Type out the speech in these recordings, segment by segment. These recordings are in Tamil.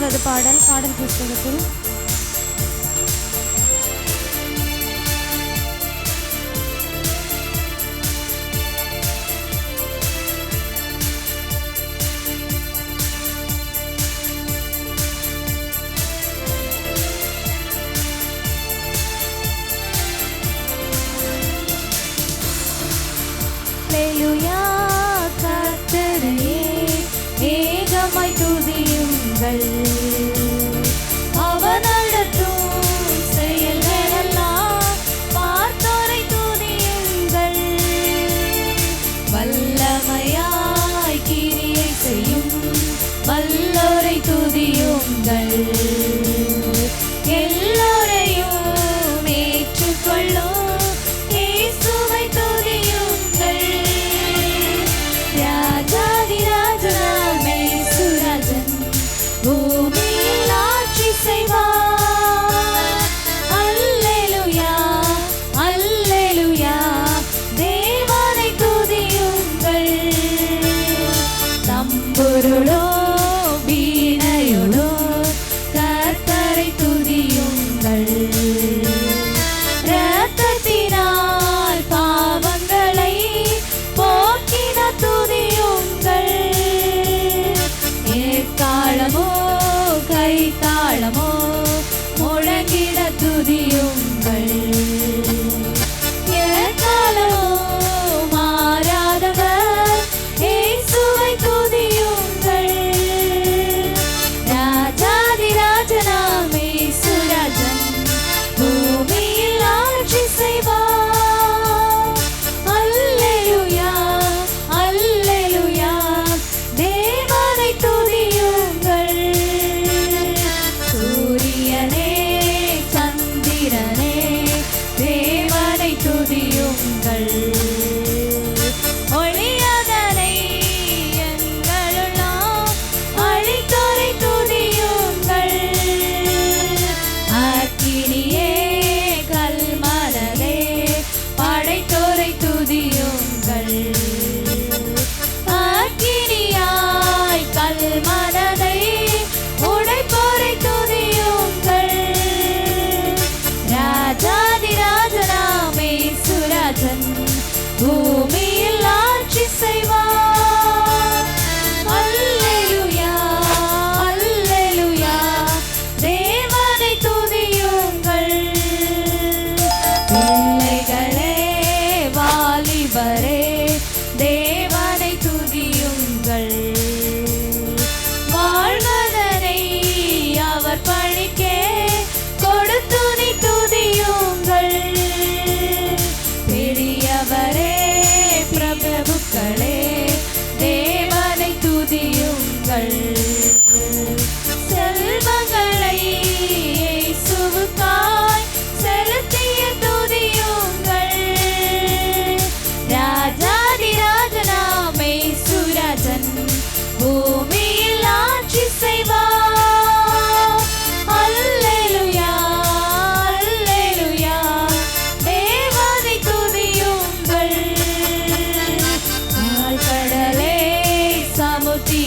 இருபத்தி மூன்றாவது பாடல் பாடல் புஸ்தகத்தில்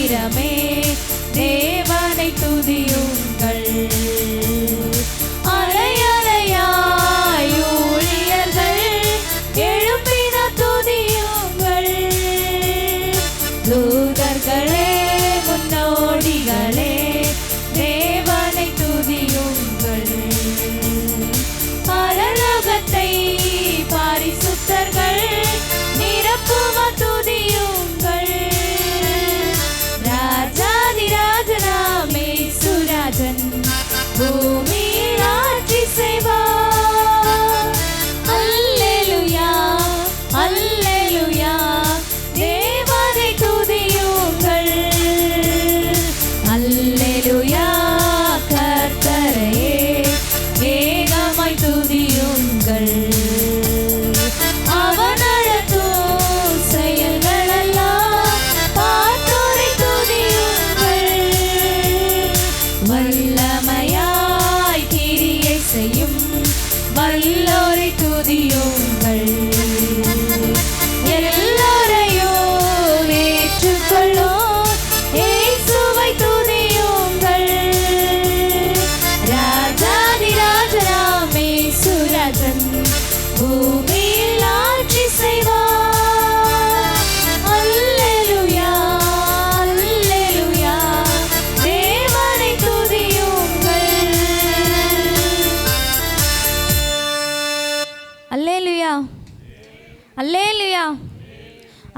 mírame,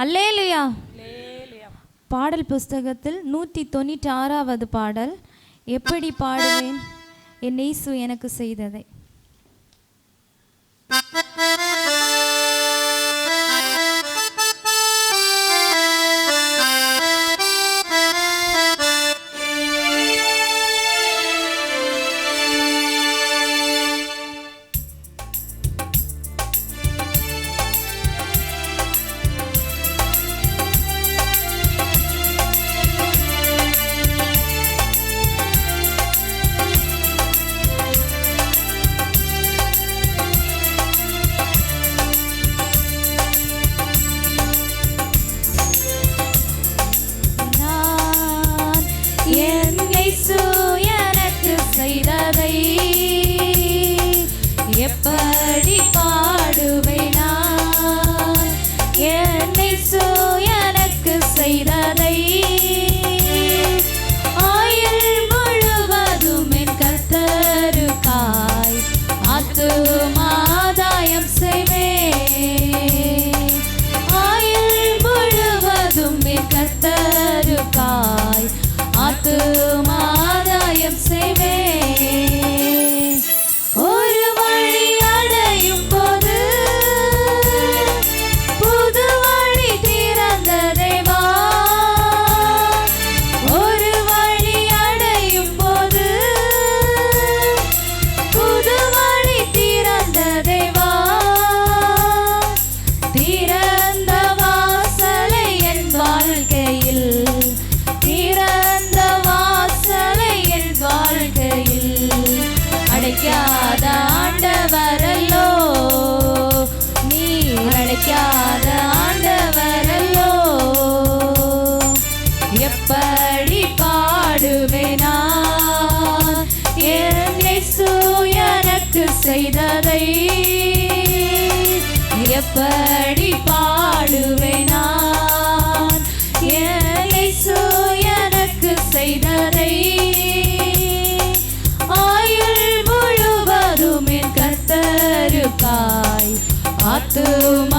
அல்லேலுயா. பாடல் புஸ்தகத்தில் நூற்றி தொண்ணூற்றி ஆறாவது பாடல் எப்படி பாடுவேன்? என் இயேசு எனக்கு செய்ததை.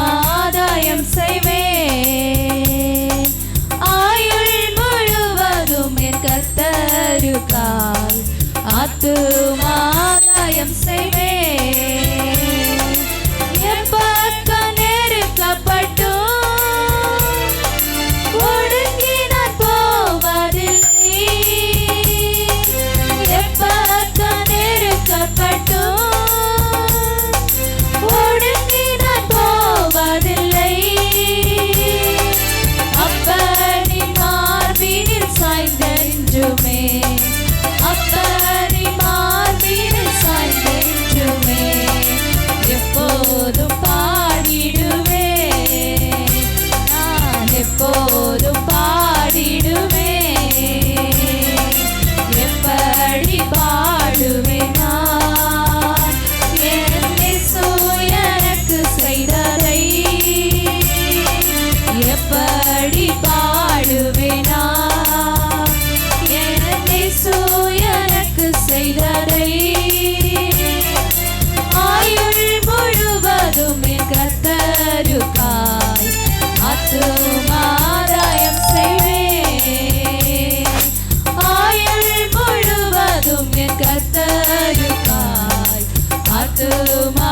ஆதாயம் செய்வேன் ஆயுள் முழுவதும் என் கத்தருக்கால் ஆத்து கத்தருக்காய் ஆத்துமா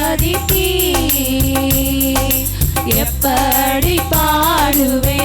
பாதிக்கு எப்படி பாடுவே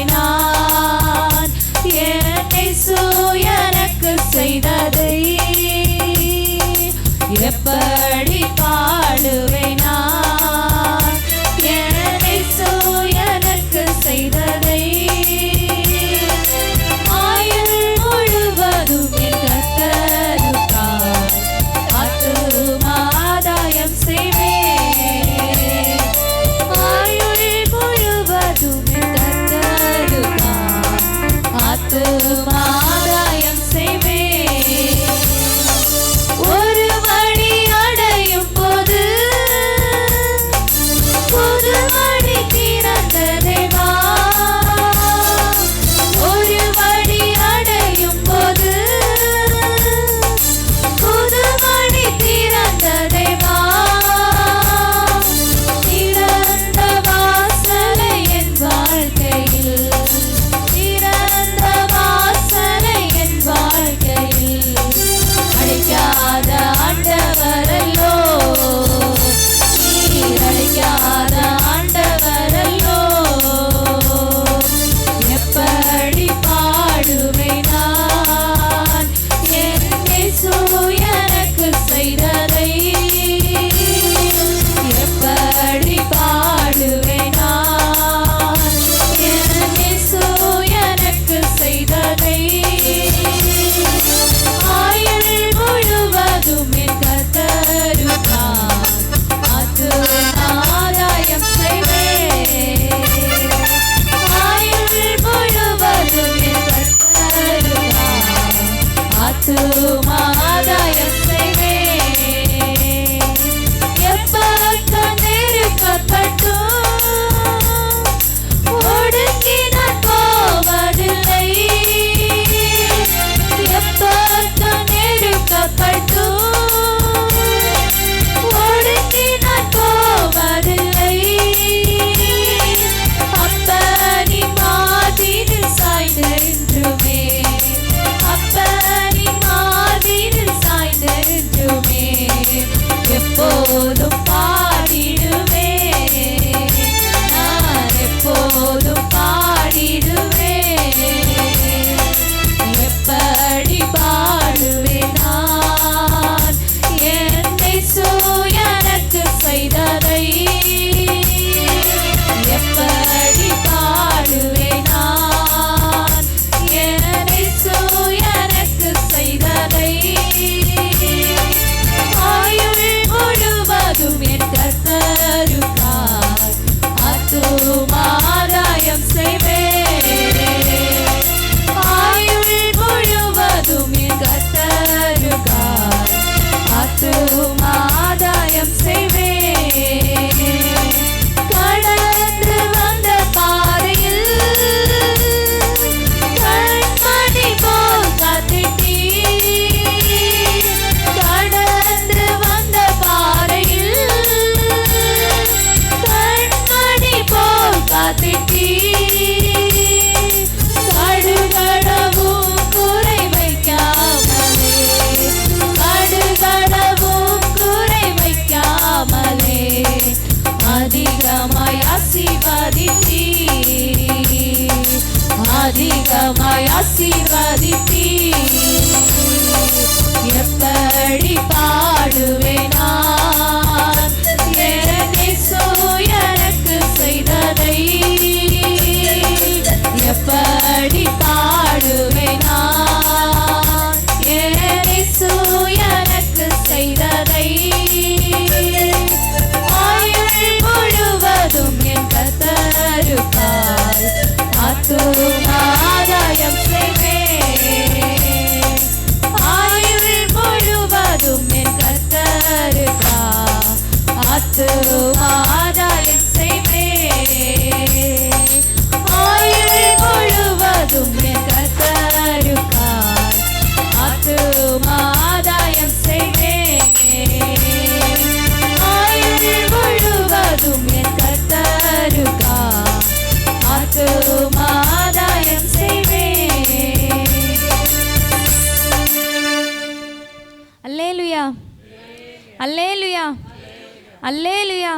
அல்லேலுயா.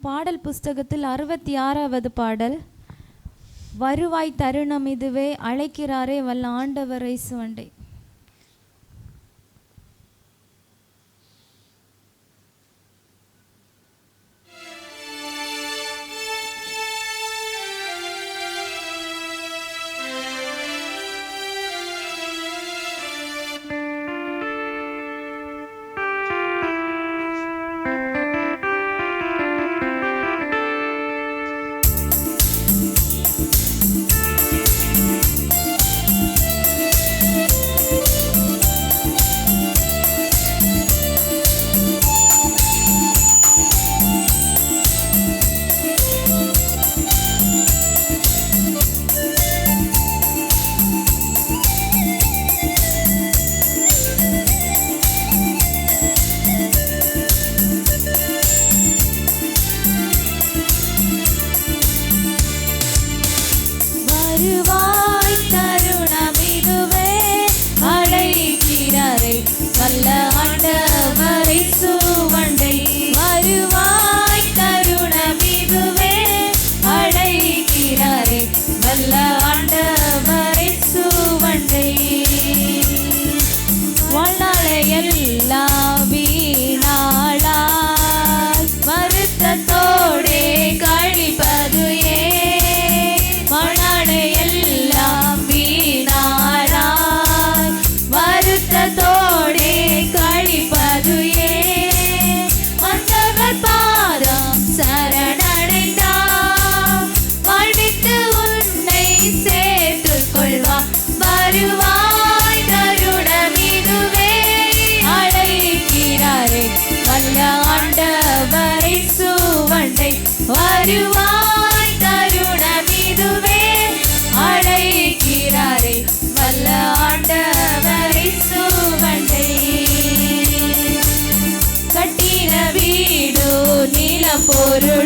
பாடல் புஸ்தகத்தில் அறுபத்தி ஆறாவது பாடல். வருவாய் தருணம் இதுவே அழைக்கிறாரே வல்ல ஆண்டவரை இசுவண்டே வருவாய் தருணம் இதுவே அழைக்கிறாரே வல்ல ஆண்டவரை சுவண்டை கட்டின வீடு நிலம் பொருள்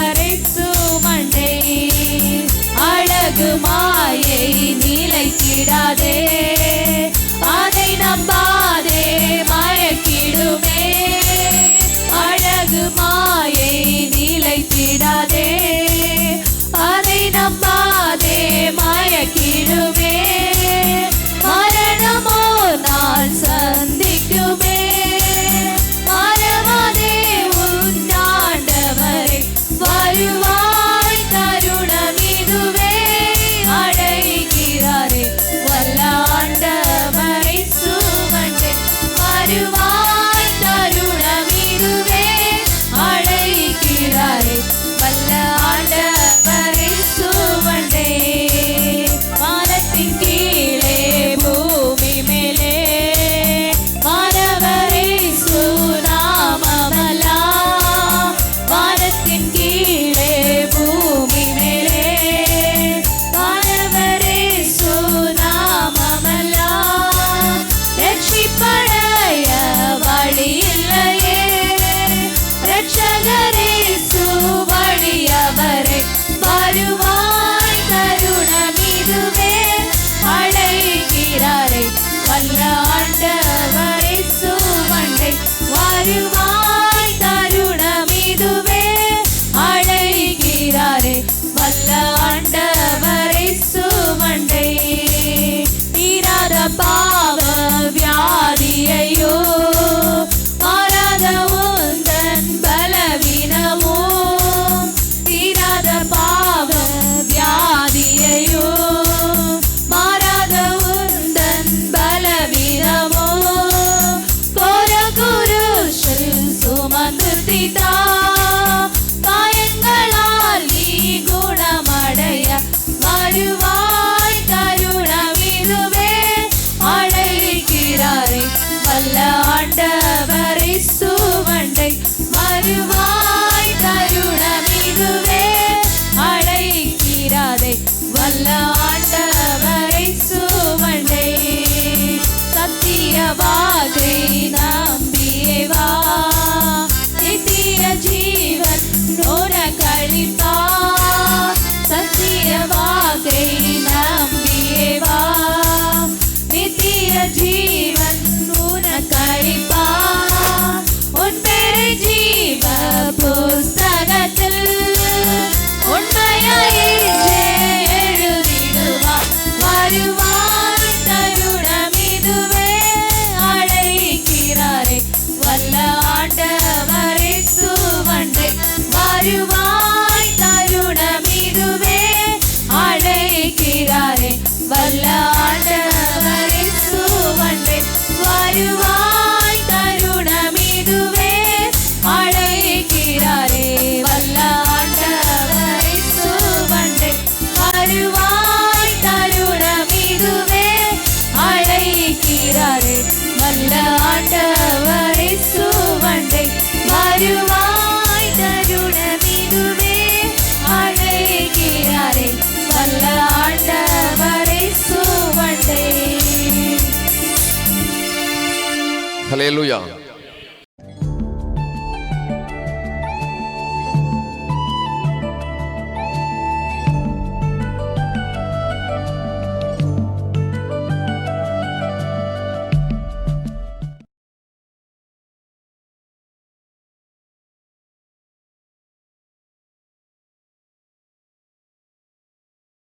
மாயை நிலைத்திடாதே. அலையலுயா